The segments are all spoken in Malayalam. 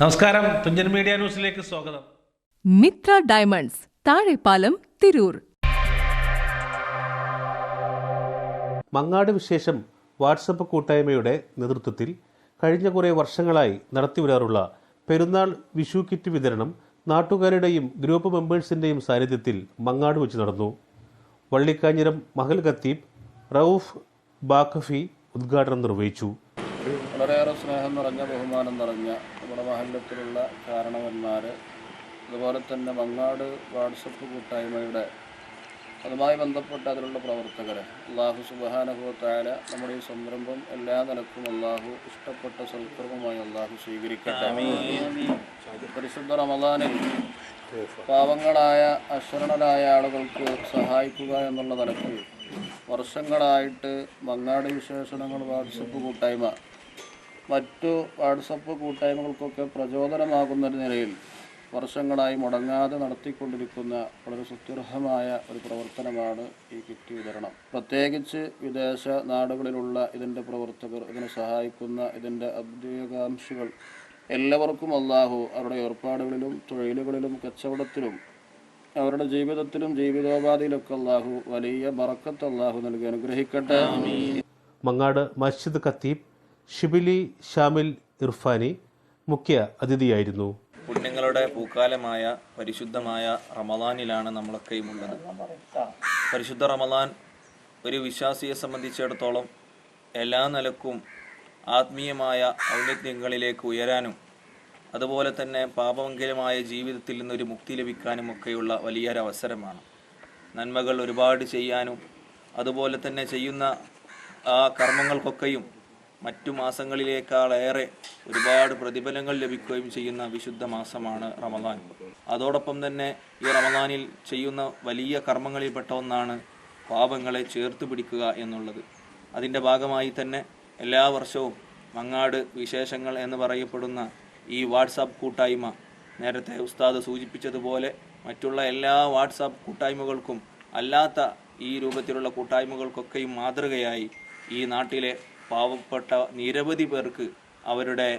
നമസ്കാരം. തുഞ്ചൻ മീഡിയ ന്യൂസിലേക്ക് സ്വാഗതം. മിത്ര ഡയമണ്ട്സ് താഴെപ്പാലം തിരൂർ. മങ്ങാട് വിശേഷം വാട്സപ്പ് കൂട്ടായ്മയുടെ നേതൃത്വത്തിൽ കഴിഞ്ഞ കുറേ വർഷങ്ങളായി നടത്തിവരാറുള്ള പെരുന്നാൾ വിഷു കിറ്റ് വിതരണം നാട്ടുകാരുടെയും ഗ്രൂപ്പ് മെമ്പേഴ്സിന്റെയും സാന്നിധ്യത്തിൽ മങ്ങാട് വെച്ച് നടന്നു. വള്ളിക്കാഞ്ഞിരം മഹൽ ഖത്തീബ് റൌഫ് ബാഖഫി ഉദ്ഘാടനം നിർവഹിച്ചു. വളരെയേറെ സ്നേഹം നിറഞ്ഞ ബഹുമാനം നിറഞ്ഞ നമ്മുടെ മഹല്ലത്തിലുള്ള കാരണവന്മാർ അതുപോലെ തന്നെ മങ്ങാട് വാട്സപ്പ് കൂട്ടായ്മയുടെ അതുമായി ബന്ധപ്പെട്ട അതിലുള്ള പ്രവർത്തകർ. അള്ളാഹു സുബാനുഭവത്തായ നമ്മുടെ ഈ സംരംഭം എല്ലാ നിലക്കും അള്ളാഹു ഇഷ്ടപ്പെട്ട സൽക്കർമ്മമായി അള്ളാഹു സ്വീകരിക്കട്ടെ. പരിശുദ്ധ റമദാനിൽ പാവങ്ങളായ അശരണരായ ആളുകൾക്ക് സഹായിക്കുക എന്നുള്ള നിലയ്ക്ക് വർഷങ്ങളായിട്ട് മങ്ങാട് വിശേഷണങ്ങൾ വാട്സപ്പ് കൂട്ടായ്മ മറ്റു വാട്സപ്പ് കൂട്ടായ്മകൾക്കൊക്കെ പ്രചോദനമാകുന്ന നിലയിൽ വർഷങ്ങളായി മുടങ്ങാതെ നടത്തിക്കൊണ്ടിരിക്കുന്ന വളരെ സുത്യർഹമായ ഒരു പ്രവർത്തനമാണ് ഈ കിറ്റ് വിതരണം. പ്രത്യേകിച്ച് വിദേശ നാടുകളിലുള്ള ഇതിന്റെ പ്രവർത്തകർ ഇതിനെ സഹായിക്കുന്ന ഇതിന്റെ അഭ്യുകാംക്ഷികൾ എല്ലാവർക്കും അള്ളാഹു അവരുടെ ഏർപ്പാടുകളിലും തൊഴിലുകളിലും കച്ചവടത്തിലും അവരുടെ ജീവിതത്തിലും ജീവിതോപാധിയിലൊക്കെ അള്ളാഹു വലിയ ബറക്കത്ത് അള്ളാഹു നൽകി. അനുഗ്രഹിക്കട്ടെ. മങ്ങാട് മസ്ജിദ് ഖത്തീബ് ഷിബിലി ഷാമിൽ ഇർഫാനി മുഖ്യ അതിഥിയായിരുന്നു. പുണ്യങ്ങളുടെ പൂക്കാലമായ പരിശുദ്ധമായ റമദാനിലാണ് നമ്മളൊക്കെയും ഉള്ളത് പരിശുദ്ധ റമദാൻ ഒരു വിശ്വാസിയെ സംബന്ധിച്ചിടത്തോളം എല്ലാ നിലക്കും ആത്മീയമായ ഔന്നത്യങ്ങളിലേക്ക് ഉയരാനും അതുപോലെ തന്നെ പാപമംഗലമായ ജീവിതത്തിൽ നിന്നൊരു മുക്തി ലഭിക്കാനും ഒക്കെയുള്ള വലിയൊരു അവസരമാണ് നന്മകൾ ഒരുപാട് ചെയ്യാനും അതുപോലെ തന്നെ ചെയ്യുന്ന ആ കർമ്മങ്ങൾക്കൊക്കെയും മറ്റു മാസങ്ങളിലേക്കാളേറെ ഒരുപാട് പ്രതിഫലങ്ങൾ ലഭിക്കുകയും ചെയ്യുന്ന വിശുദ്ധ മാസമാണ് റമദാൻ. അതോടൊപ്പം തന്നെ ഈ റമദാനിൽ ചെയ്യുന്ന വലിയ കർമ്മങ്ങളിൽപ്പെട്ട ഒന്നാണ് പാപങ്ങളെ ചേർത്ത് പിടിക്കുക എന്നുള്ളത്. അതിന്റെ ഭാഗമായി തന്നെ എല്ലാ വർഷവും മങ്ങാട് വിശേഷങ്ങൾ എന്ന് പറയപ്പെടുന്ന ഈ വാട്സാപ്പ് കൂട്ടായ്മ നേരത്തെ ഉസ്താദ് സൂചിപ്പിച്ചതുപോലെ മറ്റുള്ള എല്ലാ വാട്സാപ്പ് കൂട്ടായ്മകൾക്കും അല്ലാത്ത ഈ രൂപത്തിലുള്ള കൂട്ടായ്മകൾക്കൊക്കെയും മാതൃകയായി ഈ നാട്ടിലെ പാവപ്പെട്ട നിരവധി പേർക്ക് അവരുടെ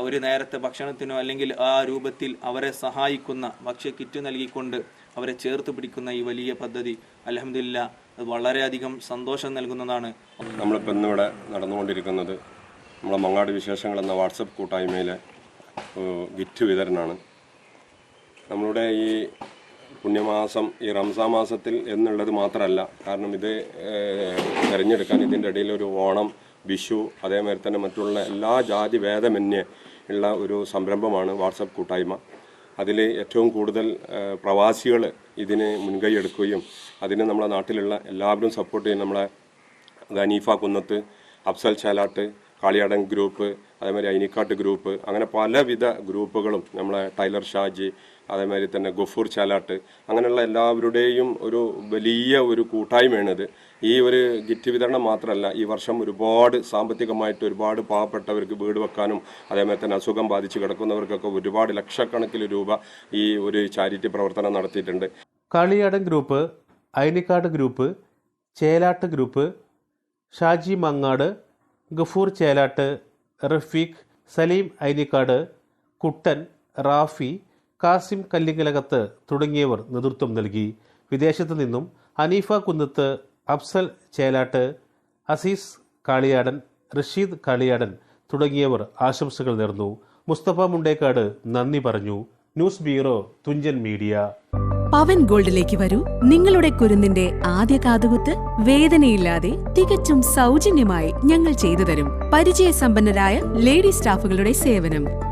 ഒരു നേരത്തെ ഭക്ഷണത്തിനോ അല്ലെങ്കിൽ ആ രൂപത്തിൽ അവരെ സഹായിക്കുന്ന ഭക്ഷ്യ കിറ്റ് നൽകിക്കൊണ്ട് അവരെ ചേർത്ത് പിടിക്കുന്ന ഈ വലിയ പദ്ധതി അലഹമില്ല അത് വളരെയധികം സന്തോഷം നൽകുന്നതാണ്. നമ്മളിപ്പോൾ ഇന്നിവിടെ നടന്നുകൊണ്ടിരിക്കുന്നത് നമ്മളെ മങ്ങാട് വിശേഷങ്ങൾ എന്ന വാട്സപ്പ് കൂട്ടായ്മയിലെ ഗിറ്റ് വിതരണമാണ് നമ്മളുടെ ഈ പുണ്യമാസം ഈ റംസാ മാസത്തിൽ എന്നുള്ളത് മാത്രമല്ല കാരണം ഇത് തിരഞ്ഞെടുക്കാൻ ഇതിന്റെ ഇടയിൽ ഒരു ഓണം വിഷു അതേമാതിരി തന്നെ മറ്റുള്ള എല്ലാ ജാതി ഭേദമന്യേ ഉള്ള ഒരു സംരംഭമാണ് വാട്സപ്പ് കൂട്ടായ്മ. അതിൽ ഏറ്റവും കൂടുതൽ പ്രവാസികൾ ഇതിന് മുൻകൈ എടുക്കുകയും അതിന് നമ്മളെ നാട്ടിലുള്ള എല്ലാവരും സപ്പോർട്ട് ചെയ്യും. നമ്മളെ ഖനീഫ കുന്നത്ത് അഫ്സൽ ചാലാട്ട് കാളിയാടൻ ഗ്രൂപ്പ് അതേമാതിരി അയിനിക്കാട്ട് ഗ്രൂപ്പ് അങ്ങനെ പലവിധ ഗ്രൂപ്പുകളും നമ്മളെ ടൈലർ ഷാജി അതേമാതിരി തന്നെ ഗഫൂർ ചാലാട്ട് അങ്ങനെയുള്ള എല്ലാവരുടെയും ഒരു വലിയ ഒരു കൂട്ടായ്മയാണിത്. ഈ ഒരു ഗിറ്റ് വിതരണം മാത്രമല്ല ഈ വർഷം ഒരുപാട് സാമ്പത്തികമായിട്ട് ഒരുപാട് പാവപ്പെട്ടവർക്ക് വീട് വെക്കാനും അതേമാതിരി തന്നെ അസുഖം ബാധിച്ച് കിടക്കുന്നവർക്കൊക്കെ ഒരുപാട് ലക്ഷക്കണക്കിന് രൂപ ഈ ഒരു ചാരിറ്റി പ്രവർത്തനം നടത്തിയിട്ടുണ്ട്. Kaliyadan group Ayanikkad group Chelatt group Shaji Mangad Gafoor Chelatt Rafeeq Saleem Ainikkad Kuttan Rafi Kasim Kallingalakath തുടങ്ങിയവർ നേതൃത്വം നൽകി. വിദേശത്തു നിന്നും ഹനീഫ കുന്നത്ത് അഫ്സൽ ചേലാട്ട് അസീസ് കാളിയാടൻ റഷീദ് കാളിയാടൻ തുടങ്ങിയവർ ആശംസകൾ നേർന്നു. മുസ്തഫ മുണ്ടേക്കാട് നന്ദി പറഞ്ഞു. News bureau Thunchan media. Pavan ഗോൾഡിലേക്ക് വരൂ. നിങ്ങളുടെ കുരുന്നിന്റെ ആദ്യ കാതുകുത്ത് വേദനയില്ലാതെ തികച്ചും സൗജന്യമായി ഞങ്ങൾ ചെയ്തു തരും. പരിചയസമ്പന്നരായ ലേഡി സ്റ്റാഫുകളുടെ സേവനം.